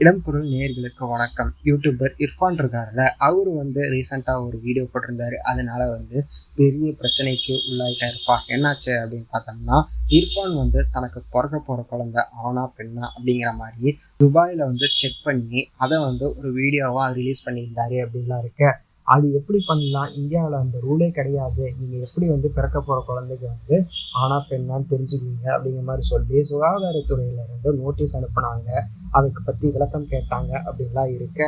இடம்பொருள் நேர்களுக்கு வணக்கம். யூடியூபர் இர்ஃபான் இருக்காருல்ல அவர் வந்து ரீசெண்டாக ஒரு வீடியோ போட்டிருந்தாரு. அதனால வந்து பெரிய பிரச்சனைக்கு உள்ளாயிட்டா இருப்பா என்னாச்சு அப்படின்னு பார்த்தோம்னா இர்ஃபான் வந்து தனக்கு பிறக்க போகிற குழந்தை ஆனா பெண்ணா அப்படிங்கிற மாதிரி துபாயில் வந்து செக் பண்ணி அதை வந்து ஒரு வீடியோவாக ரிலீஸ் பண்ணியிருந்தாரு அப்படின்லாம் இருக்கு. அது எப்படி பண்ணலாம்? இந்தியாவில் அந்த ரூலே கிடையாது. நீங்கள் எப்படி வந்து பிறக்க போகிற குழந்தைக்கு வந்து ஆனா பெண்ணான்னு தெரிஞ்சுக்குவீங்க அப்படிங்கிற மாதிரி சொல்லி சுகாதாரத்துறையில இருந்து நோட்டீஸ் அனுப்புனாங்க. அதுக்கு பற்றி விளக்கம் கேட்டாங்க அப்படின்லாம் இருக்க.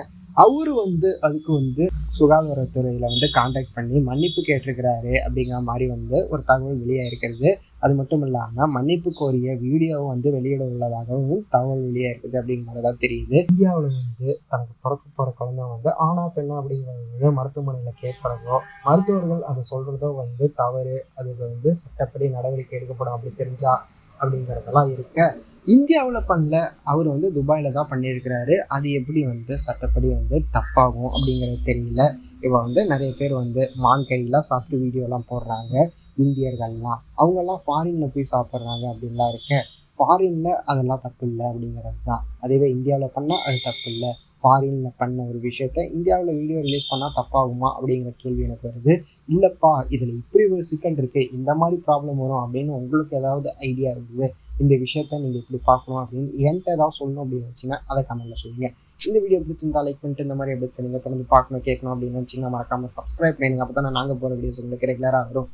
அவரு வந்து அதுக்கு வந்து சுகாதாரத்துறையில் வந்து காண்டாக்ட் பண்ணி மன்னிப்பு கேட்டிருக்கிறாரு அப்படிங்கிற மாதிரி வந்து ஒரு தகவல் வெளியாயிருக்கிறது அது மட்டும் இல்லாமல் மன்னிப்பு கோரிய வீடியோவும் வந்து வெளியிட உள்ளதாகவும் தகவல் வெளியாயிருக்குது அப்படிங்கிறது தான் தெரியுது. இந்தியாவில் வந்து தனக்கு பிறக்க போகிற குழந்தை வந்து ஆனா பெண்ணா அப்படிங்கிறது மருத்துவமனையில் கேட்குறதோ மருத்துவர்கள் அதை சொல்கிறதோ வந்து தவறு. அதுக்கு வந்து சட்டப்படி நடவடிக்கை எடுக்கப்படும் அப்படி தெரிஞ்சா அப்படிங்கிறதெல்லாம் இருக்க. இந்தியாவில் பண்ணல. அவர் வந்து துபாயில் தான் பண்ணியிருக்கிறாரு. அது எப்படி வந்து சட்டப்படி வந்து தப்பாகும் அப்படிங்கிறது தெரியல. இப்போ வந்து நிறைய பேர் வந்து மான் கறிலாம் சாப்பிட்டு வீடியோலாம் போடுறாங்க. இந்தியர்கள்லாம். அவங்கெல்லாம் ஃபாரினில் போய் சாப்பிட்றாங்க அப்படின்லாம் இருக்கு. ஃபாரினில் அதெல்லாம் தப்பு இல்லை அப்படிங்கிறது தான். அதேவே இந்தியாவில் பண்ணால் அது தப்பு இல்லை. ஃபாரினில் பண்ண ஒரு விஷயத்த இந்தியாவில் வீடியோ ரிலீஸ் பண்ணால் தப்பாகுமா அப்படிங்கிற கேள்வி எனக்கு வருது. இல்லைப்பா இதில் இப்படி ஒரு சிக்கல் இருக்குது இந்த மாதிரி ப்ராப்ளம் வரும் அப்படின்னு உங்களுக்கு ஏதாவது ஐடியா இருக்குது இந்த விஷயத்த நீங்கள் இப்படி பார்க்கணும் அப்படின்னு என்கிட்ட ஏதாவது சொல்லணும் அப்படின்னு வச்சுன்னா அதை கமெண்ட்டில் சொல்லுங்கள் இந்த வீடியோ பிடிச்சிருந்தா லைக் பண்ணிட்டு இந்த மாதிரி எப்படி நீங்கள் தொடர்ந்து பார்க்கணும் கேட்கணும் அப்படின்னு வச்சிங்கன்னா மறக்காமல் சப்ஸ்கிரைப் பண்ணுங்க அப்போ தான் நாங்கள் போகிற வீடியோஸ் உங்களுக்கு ரெகுலராக வரும்.